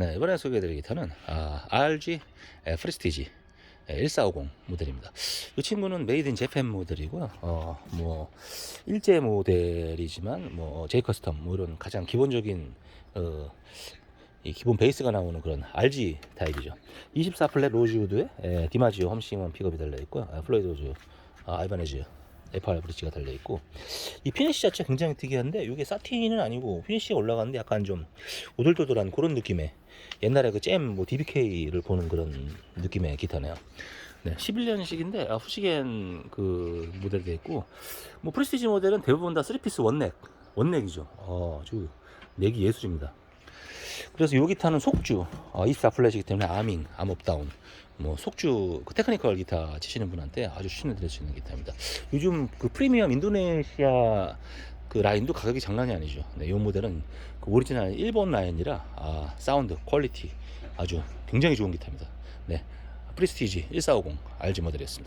네, 이번에 소개해드릴 기타는 아, RG 에, 1450 모델입니다. 이 친구는 메이드 인 재팬 모델이고요. 어, 뭐 일제 모델이지만 뭐 J 커스텀 뭐 이런 가장 기본적인 어, 이 기본 베이스가 나오는 그런 RG 타입이죠. 24 플랫 로즈우드에 에, 디마지오 험싱은 픽업이 달려 있고요. 아, 플로이드 로즈 아, 아이바네즈 FR 브릿지가 달려 있고 이 피니시 자체 가 굉장히 특이한데 이게 사틴은 아니고 피니시가 올라가는데 약간 좀 오돌도돌한 그런 느낌의 옛날에 그잼뭐 DBK를 보는 그런 느낌의 기타네요. 네, 11년식인데 아, 후시겐 그 모델도 있고 뭐 프레스티지 모델은 대부분 다 3피스 원넥 원넥이죠. 어, 아주 넥이 예술입니다. 그래서 이 기타는 속주 어, 24 플랫이기 때문에 아밍, 암업다운 뭐 속주 그 테크니컬 기타 치시는 분한테 아주 추천해드릴 수 있는 기타입니다. 요즘 그 프리미엄 인도네시아 그 라인도 가격이 장난이 아니죠. 네, 이 모델은 그 오리지널 일본 라인이라 아, 사운드 퀄리티 아주 굉장히 좋은 기타입니다. 네, 프리스티지 1450 RG 모델이었습니다.